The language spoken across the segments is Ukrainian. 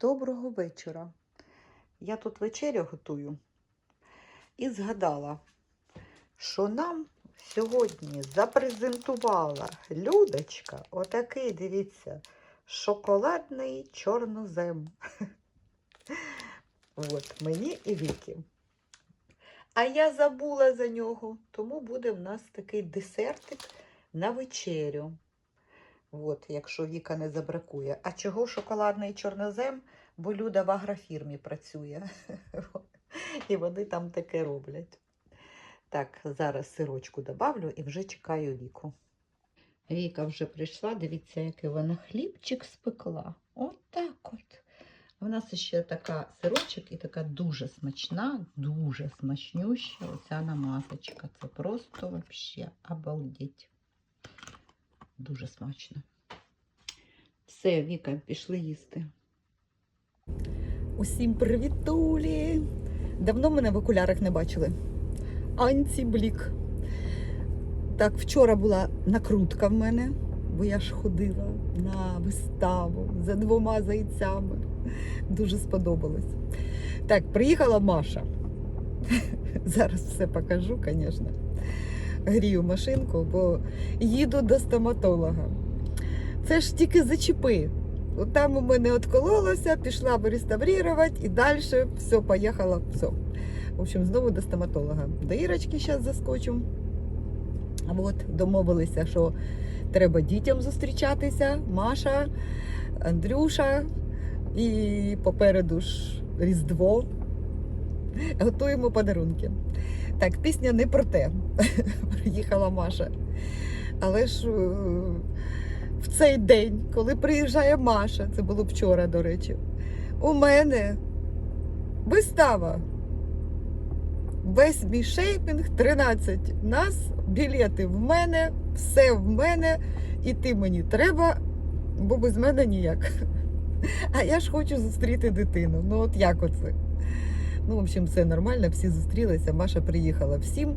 Доброго вечора. Я тут вечерю готую і згадала, що нам сьогодні запрезентувала Людочка отакий, дивіться, шоколадний чорнозем. От, мені і Вікі. А я забула за нього, тому буде в нас такий десертик на вечерю. От, якщо Віка не забракує. А чого шоколадний чорнозем? Бо Люда в агрофірмі працює. І вони там таке роблять. Так, зараз сирочку добавлю і вже чекаю Віку. Віка вже прийшла, дивіться, який вона хлібчик спекла. От так от. У нас ще така сирочок і така дуже смачна, дуже смачнюща оця намазочка. Це просто вообще обалдеть. Дуже смачно. Все, Віка, пішли їсти. Усім привітулі! Давно мене в окулярах не бачили. Антиблік. Так, вчора була накрутка в мене, бо я ж ходила на виставу за двома зайцями. Дуже сподобалось. Так, приїхала Маша. Зараз все покажу, звісно. Грію машинку, бо їду до стоматолога. Це ж тільки зачіпи. Там у мене откололося, пішла реставрувати і далі все, поїхала, все. В общем, знову до стоматолога. До Ірочки зараз заскочу. От домовилися, що треба дітям зустрічатися. Маша, Андрюша і попереду ж Різдво. Готуємо подарунки. Так, пісня не про те. Приїхала Маша. Але ж е, в цей день, коли приїжджає Маша, це було вчора, до речі, у мене вистава. Весь мій шейпінг 13 нас, білети в мене, все в мене, і ти мені треба, бо без мене ніяк. А я ж хочу зустріти дитину. Ну от як оце? Ну, в общем, все нормально, всі зустрілися. Маша приїхала всім.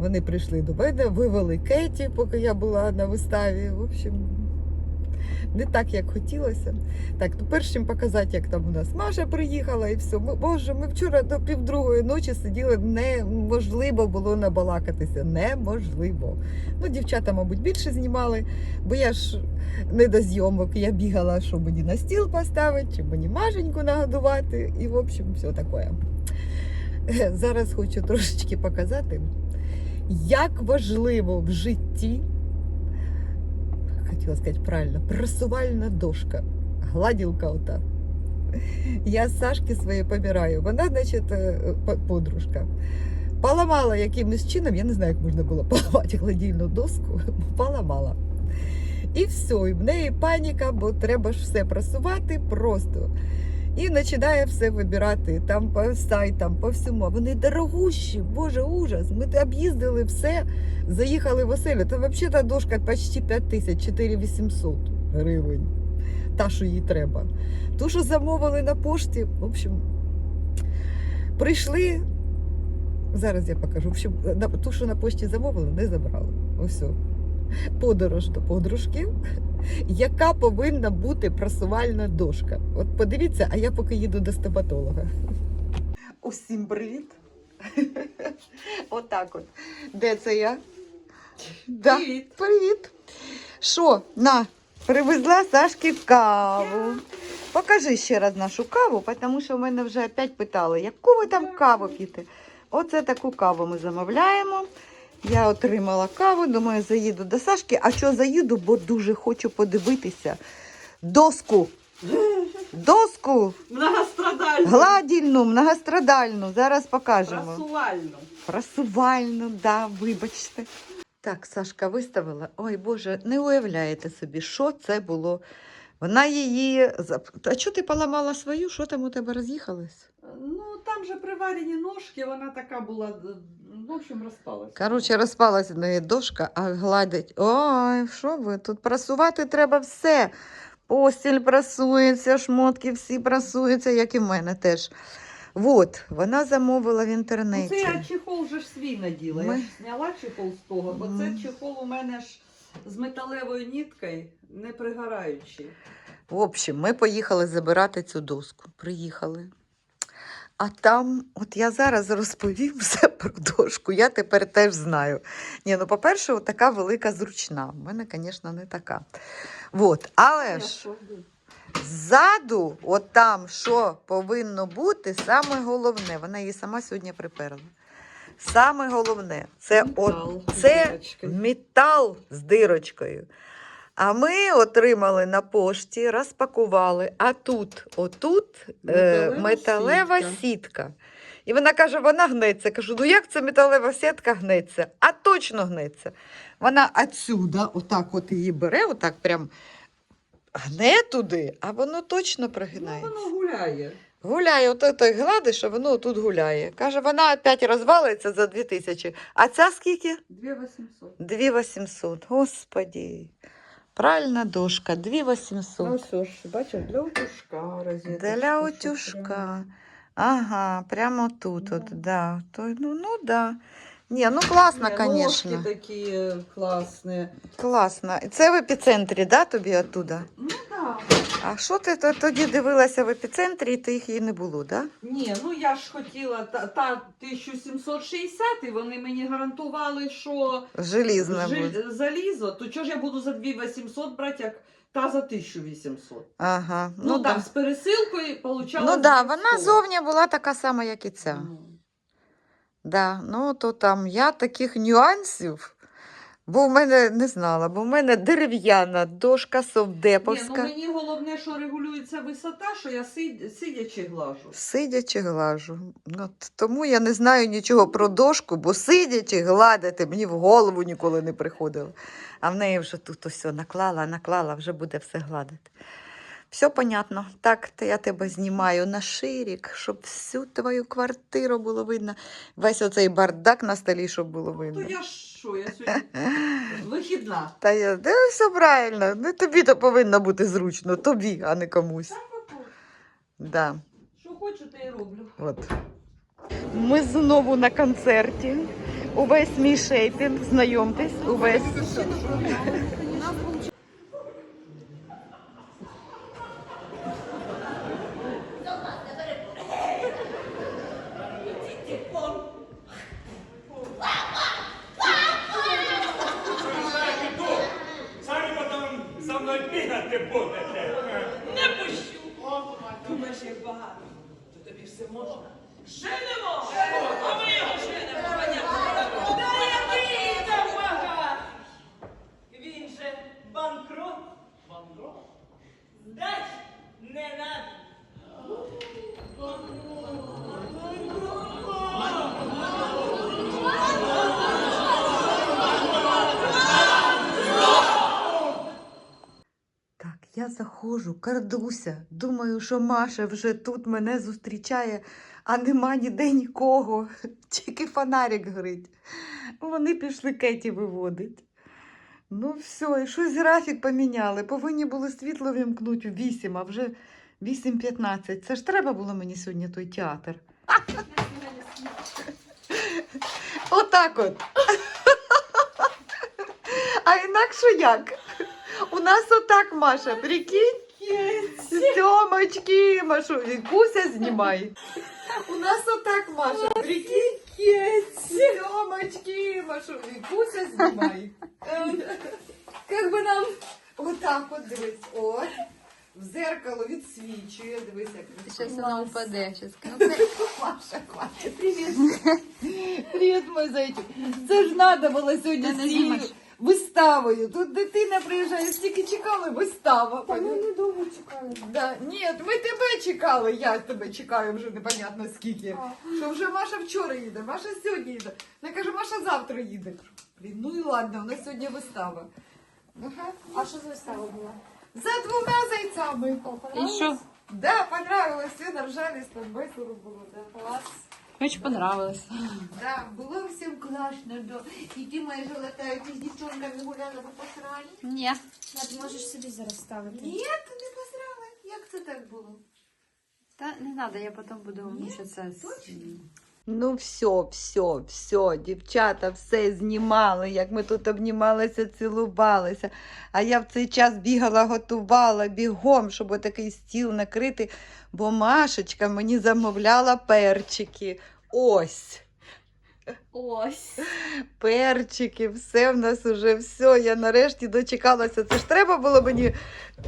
Вони прийшли до мене, вивели Кеті, поки я була на виставі. В общем, не так, як хотілося. Так, ну перш чим показати, як там у нас Маша приїхала і все. Боже, ми вчора до півдругої ночі сиділи, неможливо було набалакатися. Неможливо. Ну, дівчата, мабуть, більше знімали, бо я ж не до зйомок. Я бігала, що мені на стіл поставити, чи мені Машеньку нагодувати. І, в общем, все таке. Зараз хочу трошечки показати, як важливо в житті хотіла сказати правильно, просувальна дошка, гладілка ота. Я Сашки своєї помираю. Вона, значить, е, подружка. Поламала якимось чином, я не знаю, як можна було поламати гладільну доску, поламала. І все, і в неї паніка, бо треба ж все просувати просто. І починає все вибирати там по сайтам, по всьому. Вони дорогущі, боже, ужас. Ми об'їздили все, заїхали в оселю. Та взагалі та дошка почти 5 тисяч, 4800 гривень. Та, що їй треба. Ту, що замовили на пошті, в общем, прийшли. Зараз я покажу. В общем, ту, що на пошті замовили, не забрали. Ось. Подорож до подружки, яка повинна бути просувальна дошка. От подивіться, а я поки їду до стоматолога. Усім привіт. Отак от. Де це я? Да. Привіт. Привіт. Що, на, привезла Сашки каву. Покажи ще раз нашу каву, тому що в мене вже опять питали, яку ви там каву п'єте. Оце таку каву ми замовляємо. Я отримала каву, думаю, заїду до Сашки. А що заїду, бо дуже хочу подивитися доску. Доску Многострадальну. гладільну, многострадальну. Зараз покажемо. Просувальну. Просувальну, да, вибачте. Так, Сашка виставила. Ой, Боже, не уявляєте собі, що це було. Вона її. А чого ти поламала свою? Що там у тебе роз'їхалось? Ну, там же приварені ножки, вона така була, в общем, розпалася. Коротше, розпалася в неї дошка, а гладить. Ой, що ви? Тут прасувати треба все. Постіль прасується, шмотки всі прасуються, як і в мене теж. От, вона замовила в Ну, інтернеті. це я чехол вже ж свій наділа. Ми- Я ж зняла чехол з того, бо це чехол у мене ж з металевою ніткою, не пригораючи. В общем, ми поїхали забирати цю доску. Приїхали. А там, от я зараз розповім все про дошку. Я тепер теж знаю. Ні, ну, по-перше, така велика зручна. У мене, звісно, не така. От, але ж ззаду, от там, що повинно бути, саме головне, вона її сама сьогодні приперла. Саме головне, це Метал от це метал з дирочкою. А ми отримали на пошті, розпакували. А тут, отут, металева, Металева металева сітка. сітка. І вона каже, вона гнеться. Кажу, ну як це металева сітка гнеться? А точно гнеться. Вона отсюда, отак от її бере, отак прям гне туди, а воно точно Ну, прогинається. воно гуляє. Гуляє, ото той гладиш, а воно тут гуляє. Каже, вона опять розвалиться за 2000. А ця скільки? 2800. 2800. Господі. Правильна дошка, 2800. Ну все ж, бачиш, для утюжка розетка. Для утюжка. Ага, прямо тут, от, Да. да. То, ну, ну, да. Ні, ну класно, звісно. Ножки такі е, класні. Класно. Це в епіцентрі, да, тобі оттуда? Ну. А що ти то- тоді дивилася в епіцентрі, і тих її не було, да? Ні, ну я ж хотіла та, та 1760, і вони мені гарантували, що Желізна буде. залізо, то чого ж я буду за 2800 брати, як та за 1800? Ага. Ну, Ну, там да. з пересилкою получалось. Ну да, 200. вона зовні була така сама, як і ця. Ну. Да, ну то там я таких нюансів, бо в мене не знала, бо в мене дерев'яна дошка Ні, ну мені головне, що регулюється висота, що я сидячи глажу. сидячи глажу. От, тому я не знаю нічого про дошку, бо сидячи гладити мені в голову ніколи не приходило. А в неї вже тут ось наклала, наклала, вже буде все гладити. Все понятно. Так, то я тебе знімаю на ширік, щоб всю твою квартиру було видно. Весь оцей бардак на столі, щоб було То я що, я сьогодні вихідна. Та я, де все правильно. Ну, тобі то повинно бути зручно, тобі, а не комусь. Так. Да. Що хочу, те й роблю. От. Ми знову на концерті. Увесь мій шейпінг, знайомтесь, увесь. Самі потім за мною бігати будете. Не пущу. Думаєш, як багато. То тобі все можна. Женемо! А ми його женемо. Та який там. Він же банкрот. Банкрот? Здать не надо. Так, я заходжу, кардуся. Думаю, що Маша вже тут мене зустрічає, а нема ніде нікого. Тільки фонарик горить. Вони пішли Кеті виводить. Ну, все, і щось графік поміняли. Повинні були світло вімкнути в 8, а вже 8.15. Це ж треба було мені сьогодні той театр. Отак от. А інакше як? У нас отак, Маша, прикинь? Сьомочки, Машу, Куся знімай. У нас отак, Маша, прикинь? Сьомочки, Машу, Куся знімай. Как би нам отак от дивись, от. В зеркало відсвічує, дивись, як Сейчас она упадет. Сейчас. Маша, хватит. Привіт. Привіт, мой зайчик. Це ж треба було сьогодні Та не виставою. Тут дитина приїжджає, стільки чекали, вистава. Та ми недовго чекали. Да, ні, ми тебе чекали, я тебе чекаю вже непонятно скільки. Що вже Маша вчора їде, Маша сьогодні їде. Я кажу, Маша завтра їде. Блін, ну і ладно, у нас сьогодні вистава. Ага. А що за вистава була? За двома зайцями. О, понравилось? что? Да, понравилось, все наржались, там весело було, да. Клас. Очень понравилось. Да, було всім класно, да. І ти Золотая, летають із дівчонками гуляла, ви посрали? Нет. А ти можеш собі зараз ставити. Ні, не посрала. Як це так було? Та не треба, я потім буду Ні? з- Точно? Ну, все, все, все, дівчата, все знімали, як ми тут обнімалися, цілувалися. А я в цей час бігала, готувала бігом, щоб отакий стіл накрити, бо Машечка мені замовляла перчики. Ось. Ось. перчики, все в нас уже все. Я нарешті дочекалася. Це ж треба було мені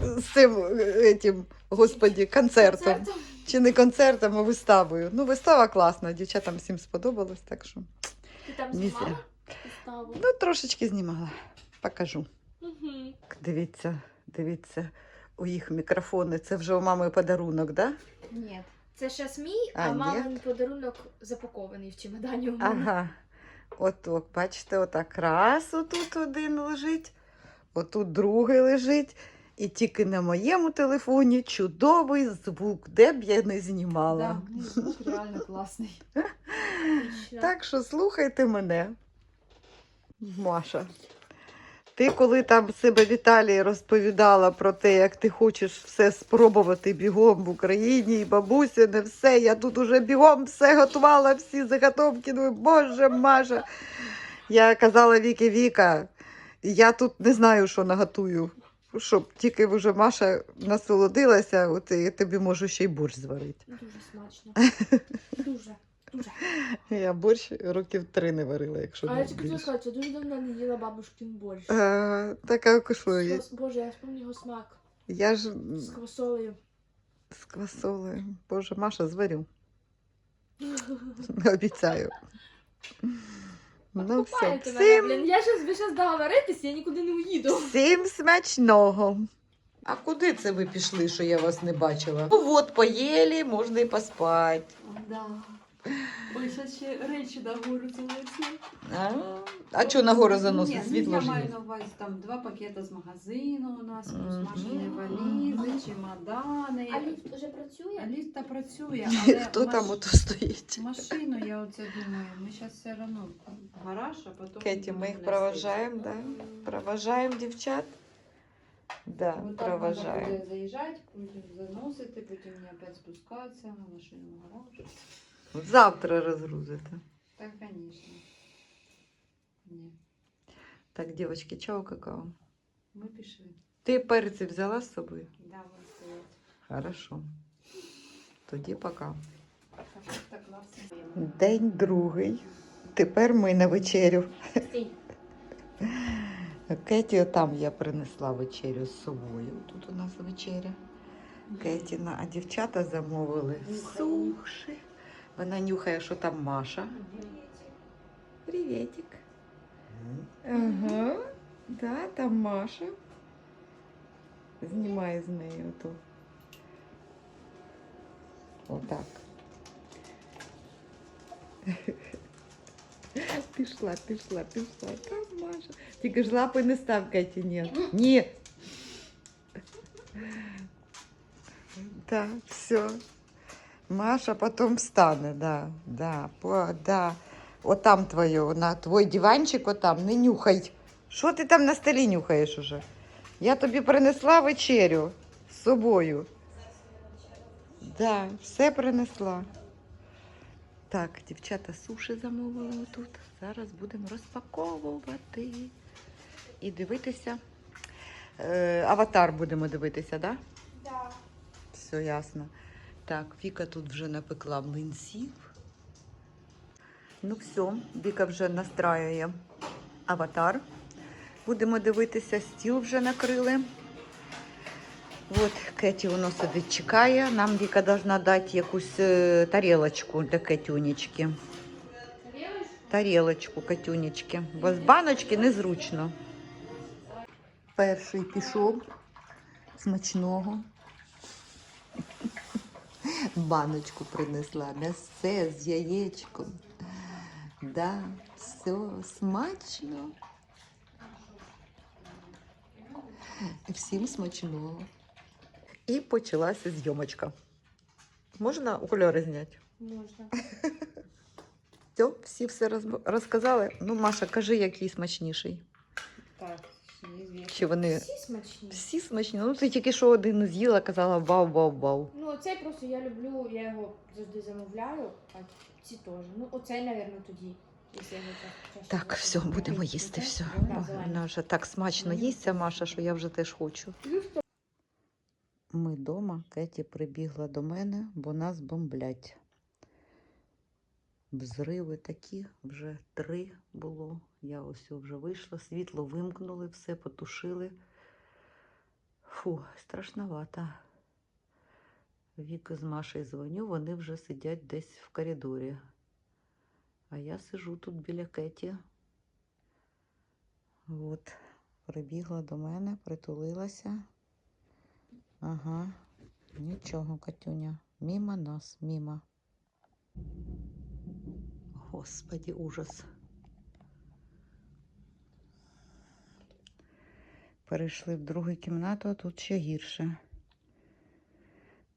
з цим е, господі, концертом. Концертом. Чи не концертом, а виставою. Ну, вистава класна, дівчатам всім сподобалось, так що. Ти там знімала? Виставу? Ну, трошечки знімала. Покажу. Мгм. Дивіться, дивіться, у їх мікрофони. Це вже у мами подарунок, так? Да? Ні. Це зараз мій, а, А, ні? мамин подарунок запакований в чемодані у мене. Ага. Отак, бачите, отак раз отут один лежить, отут другий лежить. І тільки на моєму телефоні чудовий звук, де б я не знімала. Да, звук реально класний. Так що слухайте мене, Маша. Ти коли там себе в Італії розповідала про те, як ти хочеш все спробувати бігом в Україні, і бабуся, не все. Я тут уже бігом все готувала, всі заготовки. Ну, Боже, Маша. Я казала Віки Віка, я тут не знаю, що наготую. Щоб тільки вже Маша насолодилася, от я тобі можу ще й борщ зварити. Дуже смачно. Дуже. Дуже. Я борщ років три не варила, якщо А не я тільки хотіла сказати, я дуже давно не їла бабушкин борщ. Е, така що Боже, я вспомню його смак. я ж З квасолею. з квасолею. Боже, Маша, зварю. Обіцяю. Ну, все. Купаєте мене, Всім, блін. Я щас, ви договоритесь, я нікуди не уїду. всім смачного. А куди це ви пішли, що я вас не бачила? Ну от, поїли, можна і поспати. Да. Ой, зараз ще речі нагору занесли. А, а що нагору заносить? Ні, ну, Світло я ж маю є. на увазі там два пакети з магазину у нас, плюс Мгм. машини валізи, чемодани. А ліфт вже працює? А ліфт та працює, але Хто там маш- ото стоїть? Машину я оце думаю, ми зараз все одно в гараж, а потім... Кеті, ми їх проважаємо, да? Проважаємо дівчат? Да, Вот так треба проважаємо. буде заїжджати, потім заносити, потім мені опять спускатися, машину в гараж. Завтра розгрузите. Так, звісно. Ні, Так, дівчатки, чао, какао. ми пішли. Ти перці взяла з собою? Да, стоять. Хорошо. Тоді пока. День другий. Тепер ми на вечерю. Кеті, там я принесла вечерю з собою. Тут у нас вечеря. Кетіна, а дівчата замовили суші. Вона нюхає, що там Маша. Привітик. Ага, да, там Маша. Знімає з нею ото. Отак. Пішла, пішла, пішла. Там Маша. Тільки ж лапи не став, Кеті, ні. Ні. Да, все. Маша потом встане, да, да, по, да. Отам твоє, на твій диванчик отам, не нюхай. Що ти там на столі нюхаєш уже? Я тобі принесла вечерю з собою. Да, все принесла. Так, дівчата суші замовили отут. Зараз будемо розпаковувати і дивитися. Е, аватар будемо дивитися, так? Да? Так. Все ясно. Так, Віка тут вже напекла млинців. Ну все, Віка вже настраює аватар. Будемо дивитися, стіл вже накрили. От Кеті воно сидить, чекає. Нам Віка должна дати якусь е, тарілочку для Кетюнечки. Тарілочку Кетюнечки. Бо з баночки незручно. Перший пішов. Смачного. Баночку принесла, м'ясе з яєчком. Да, все смачно. Всім смачного. І почалася зйомочка. Можна окуляри зняти? Можна. Все, всі все розказали. Ну, Маша, кажи, який смачніший. Так, Чи вони Всі смачні. всі смачні? Ну ти тільки що один з'їла, казала вау-вау-вау. Ну, оцей просто я люблю, я його завжди замовляю, а ці теж. Ну, оцей, мабуть, тоді. Якщо я його ча- Так, все, будемо їсти, все. Да. Вона вже так смачно їсть, ця Маша, що я вже теж хочу. Ми вдома, Кеті прибігла до мене, бо нас бомблять. Взриви такі, вже три було. Я ось вже вийшла, світло вимкнули, все потушили. Фу, страшновато. Віки з Машею дзвоню, вони вже сидять десь в коридорі. А я сижу тут біля Кеті. От, прибігла до мене, притулилася. Ага, нічого, Катюня. Мімо нас, мімо. Господи, ужас. Перейшли в другу кімнату, а тут ще гірше.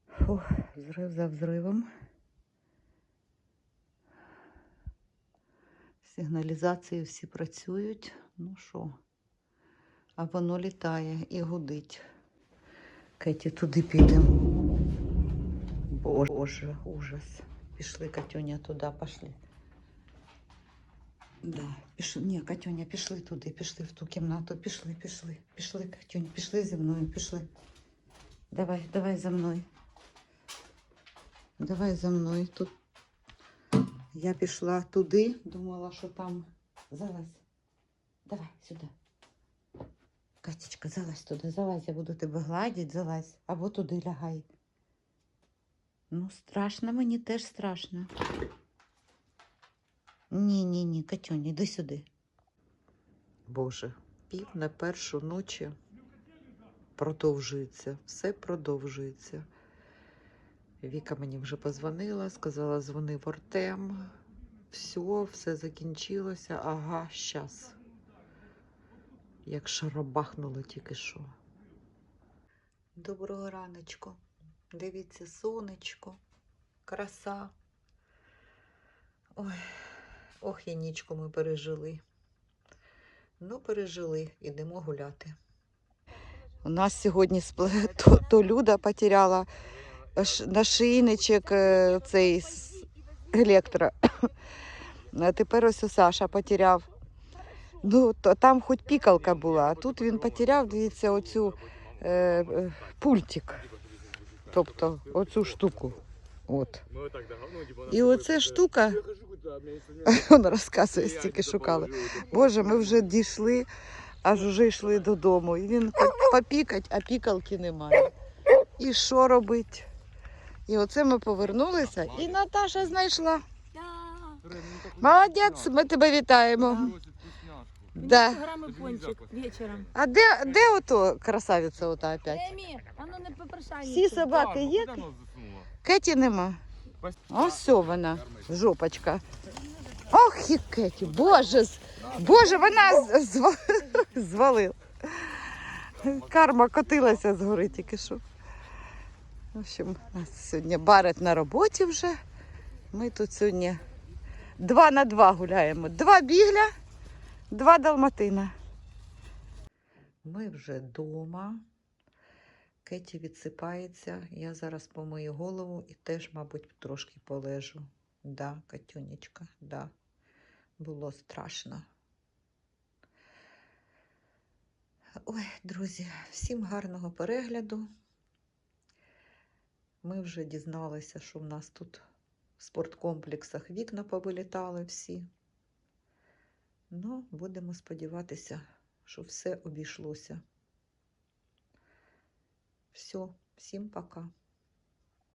Фух, взрив за взривом. Сигналізації всі працюють. Ну що? А воно літає і гудить. Кеті, туди підемо. Боже, ужас. Пішли, Катюня, туди, пішли. Да, пішли. Ні, Катюня, пішли туди, пішли в ту кімнату, пішли, пішли, пішли, Катюня, пішли зі мною, пішли. Давай, давай за мною. Давай за мною. Тут я пішла туди, думала, що там залазь. Давай сюди. Катечка, залазь туди, залазь, я буду тебе гладити, залазь, або туди лягай. Ну, страшно, мені теж страшно. Ні, ні, ні, Катюнь, іди сюди. Боже, пів на першу ночі продовжується, все продовжується. Віка мені вже позвонила, сказала, дзвони в Артем. Все, все закінчилося. Ага, щас. Як шарабахнуло тільки що. Доброго раночку. Дивіться, сонечко, краса. Ой, ох, і нічку ми пережили. Ну, пережили, ідемо гуляти. У нас сьогодні спле- то, то Люда потеряла ш- нашийничок е, цей з електро. А тепер ось у Саша потеряв. Ну, то там хоч пікалка була, а тут він потеряв, дивіться, оцю е, е, пультик. Тобто оцю штуку. От. І оця штука, він розказує, стільки шукали. Боже, ми вже дійшли, аж вже йшли додому. І він попікать, а пікалки немає. І що робить? І оце ми повернулися, і Наташа знайшла. Молодець, ми тебе вітаємо. Да. Пончик вечором. А де, де ото красавиця ота опять? Ну. Всі собаки є? Кеті нема. Ось вона, жопочка. Ох, і Кеті, боже, боже, вона звалила. Карма котилася з гори тільки що. В общем, у нас сьогодні барет на роботі вже. Ми тут сьогодні два на два гуляємо. Два бігля, два далматина. Ми вже вдома. Кеті відсипається. Я зараз помию голову і теж, мабуть, трошки полежу. Да, Катюнечка, да. Було страшно. Ой, друзі, всім гарного перегляду. Ми вже дізналися, що в нас тут в спорткомплексах вікна повилітали всі. Ну, будемо сподіватися, що все обійшлося. Все, всім пока.